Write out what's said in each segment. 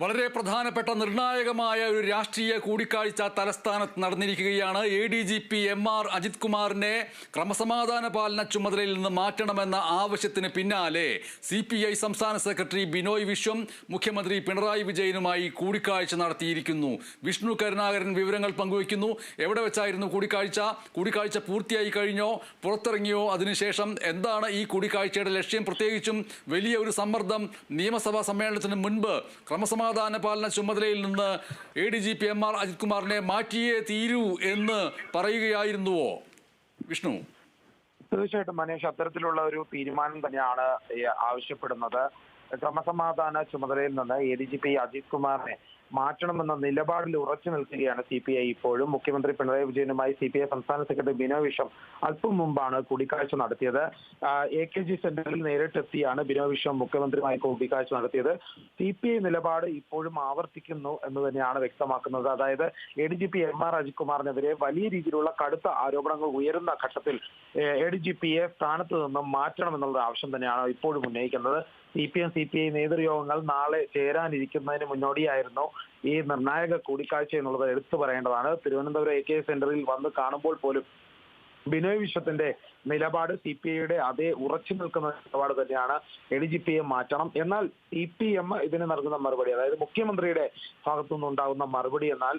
വളരെ പ്രധാനപ്പെട്ട നിർണായകമായ ഒരു രാഷ്ട്രീയ കൂടിക്കാഴ്ച തലസ്ഥാനത്ത് നടന്നിരിക്കുകയാണ്. A D G P M R Ajith കുമാറിനെ ക്രമസമാധാന പാലന ചുമതലയിൽ നിന്ന് മാറ്റണമെന്ന ആവശ്യത്തിന് പിന്നാലെ സി പി ഐ സംസ്ഥാന സെക്രട്ടറി ബിനോയ് വിശ്വം മുഖ്യമന്ത്രി പിണറായി വിജയനുമായി കൂടിക്കാഴ്ച നടത്തിയിരിക്കുന്നു. വിഷ്ണു കരുണാകരൻ വിവരങ്ങൾ പങ്കുവയ്ക്കുന്നു. എവിടെ വെച്ചായിരുന്നു കൂടിക്കാഴ്ച? കൂടിക്കാഴ്ച പൂർത്തിയായി കഴിഞ്ഞോ? പുറത്തിറങ്ങിയോ? അതിനുശേഷം എന്താണ് ഈ കൂടിക്കാഴ്ചയുടെ ലക്ഷ്യം? പ്രത്യേകിച്ചും വലിയ ഒരു സമ്മർദ്ദം നിയമസഭാ സമ്മേളനത്തിന് മുൻപ് ക്രമസമാധാന പാലന ചുമതലയിൽ നിന്ന് A D G P M R Ajith കുമാറിനെ മാറ്റിയേ തീരൂ എന്ന് പറയുകയായിരുന്നുവോ? വിഷ്ണു. തീർച്ചയായിട്ടും മനേഷ് അത്തരത്തിലുള്ള ഒരു തീരുമാനം തന്നെയാണ് ആവശ്യപ്പെടുന്നത്. ക്രമസമാധാന ചുമതലയിൽ നിന്ന് A D G P Ajith കുമാറിനെ മാറ്റണമെന്ന നിലപാടിൽ ഉറച്ചു നിൽക്കുകയാണ് സി പി ഐ ഇപ്പോഴും. മുഖ്യമന്ത്രി പിണറായി വിജയനുമായി സി പി ഐ സംസ്ഥാന സെക്രട്ടറി ബിനോയ് വിശ്വം അല്പം മുമ്പാണ് കൂടിക്കാഴ്ച നടത്തിയത്. എ കെ ജി സെന്ററിൽ നേരിട്ടെത്തിയാണ് ബിനോയ് വിശ്വം മുഖ്യമന്ത്രിയുമായി കൂടിക്കാഴ്ച നടത്തിയത്. സി പി ഐ നിലപാട് ഇപ്പോഴും ആവർത്തിക്കുന്നു എന്ന് തന്നെയാണ് വ്യക്തമാക്കുന്നത്. അതായത് A D G P M R Ajith കുമാറിനെതിരെ വലിയ രീതിയിലുള്ള കടുത്ത ആരോപണങ്ങൾ ഉയരുന്ന ഘട്ടത്തിൽ എ ഡി ജി പിയെ സ്ഥാനത്ത് നിന്നും മാറ്റണമെന്നുള്ള ആവശ്യം തന്നെയാണ് ഇപ്പോഴും ഉന്നയിക്കുന്നത്. C P M C P I നേതൃയോഗങ്ങൾ നാളെ ചേരാനിരിക്കുന്നതിന് മുന്നോടിയായിരുന്നു ഈ നിർണായക കൂടിക്കാഴ്ച എന്നുള്ളത് എടുത്തു പറയേണ്ടതാണ്. തിരുവനന്തപുരം എ കെ സെന്ററിൽ വന്ന് കാണുമ്പോൾ പോലും ബിനോയ് വിശ്വത്തിന്റെ നിലപാട് സി പി ഐയുടെ അതേ ഉറച്ചു നിൽക്കുന്ന നിലപാട് തന്നെയാണ് എ ഡി ജി പിയെ മാറ്റണം. എന്നാൽ സി പി എം ഇതിന് നൽകുന്ന മറുപടി അതായത് മുഖ്യമന്ത്രിയുടെ ഭാഗത്തു നിന്നുണ്ടാകുന്ന മറുപടി എന്നാൽ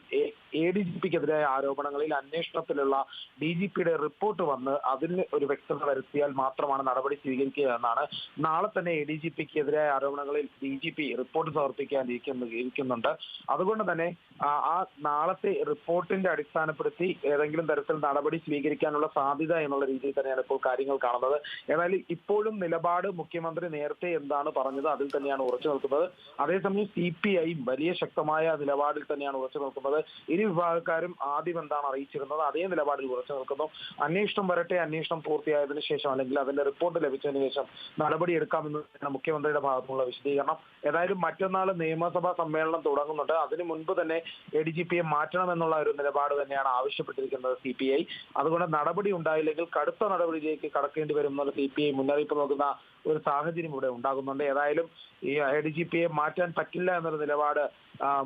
എ ഡി ജി പിക്കെതിരായ ആരോപണങ്ങളിൽ അന്വേഷണത്തിലുള്ള ഡി ജി പിയുടെ റിപ്പോർട്ട് വന്ന് അതിന് ഒരു വ്യക്തത വരുത്തിയാൽ മാത്രമാണ് നടപടി സ്വീകരിക്കുക എന്നാണ് നാളെ തന്നെ എ ഡി ജി പിക്ക് എതിരായ ആരോപണങ്ങളിൽ ഡി ജി പി റിപ്പോർട്ട് സമർപ്പിക്കാൻ ഇരിക്കുന്നു ഇരിക്കുന്നുണ്ട് അതുകൊണ്ട് തന്നെ ആ നാളത്തെ റിപ്പോർട്ടിന്റെ അടിസ്ഥാനപ്പെടുത്തി ഏതെങ്കിലും തരത്തിൽ നടപടി സ്വീകരിക്കാനുള്ള സാധ്യത എന്നുള്ള രീതിയിൽ തന്നെയാണ് ഇപ്പോൾ കാര്യങ്ങൾ കാണുന്നത്. ഏതായാലും ഇപ്പോഴും നിലപാട് മുഖ്യമന്ത്രി നേരത്തെ എന്താണ് പറഞ്ഞത് അതിൽ തന്നെയാണ് ഉറച്ചു നിൽക്കുന്നത്. അതേസമയം സി പി ഐ വലിയ ശക്തമായ നിലപാടിൽ തന്നെയാണ് ഉറച്ചു നിൽക്കുന്നത്. ഇരു വിഭാഗക്കാരും ആദ്യം എന്താണ് അറിയിച്ചിരുന്നത്? അതേ നിലപാടിൽ ഉറച്ചു നിൽക്കുന്നു. അന്വേഷണം വരട്ടെ അന്വേഷണം പൂർത്തിയായതിനു ശേഷം അല്ലെങ്കിൽ അതിന്റെ റിപ്പോർട്ട് ലഭിച്ചതിന് ശേഷം നടപടി എടുക്കാമെന്ന് തന്നെയാണ് മുഖ്യമന്ത്രിയുടെ ഭാഗത്തുനിന്നുള്ള വിശദീകരണം. ഏതായാലും മറ്റന്നാൾ നിയമസഭാ സമ്മേളനം തുടങ്ങുന്നുണ്ട്. അതിനു മുൻപ് തന്നെ എ ഡി ജി പിയെ മാറ്റണമെന്നുള്ള ഒരു നിലപാട് തന്നെയാണ് ആവശ്യപ്പെട്ടിരിക്കുന്നത് സി പി ഐ. അതുകൊണ്ട് നടപടി ഉണ്ടായില്ലെങ്കിൽ കടുത്ത നടപടിയിലേക്ക് കടക്കേണ്ടി വരും എന്നുള്ള സി പി ഐ മുന്നറിയിപ്പ് നൽകുന്ന ഒരു സാഹചര്യം ഇവിടെ ഉണ്ടാകുന്നുണ്ട്. ഏതായാലും ഈ എ ഡി ജി പിയെ മാറ്റാൻ പറ്റില്ല എന്നൊരു നിലപാട്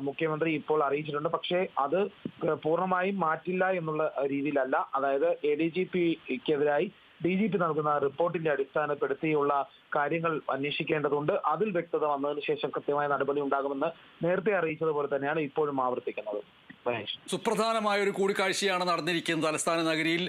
മുഖ്യമന്ത്രി ഇപ്പോൾ അറിയിച്ചിട്ടുണ്ട്. പക്ഷേ അത് പൂർണമായും മാറ്റില്ല എന്നുള്ള രീതിയിലല്ല. അതായത് എ ഡി ജി പിക്കെതിരായി ഡി ജി പി നൽകുന്ന റിപ്പോർട്ടിന്റെ അടിസ്ഥാനപ്പെടുത്തിയുള്ള കാര്യങ്ങൾ അന്വേഷിക്കേണ്ടതുണ്ട്. അതിൽ വ്യക്തത വന്നതിന് ശേഷം കൃത്യമായ നടപടി ഉണ്ടാകുമെന്ന് നേരത്തെ അറിയിച്ചതുപോലെ തന്നെയാണ് ഇപ്പോഴും ആവർത്തിക്കുന്നത്. സുപ്രധാനമായ ഒരു കൂടിക്കാഴ്ചയാണ് നടന്നിരിക്കുന്നത് തലസ്ഥാന നഗരിയിൽ.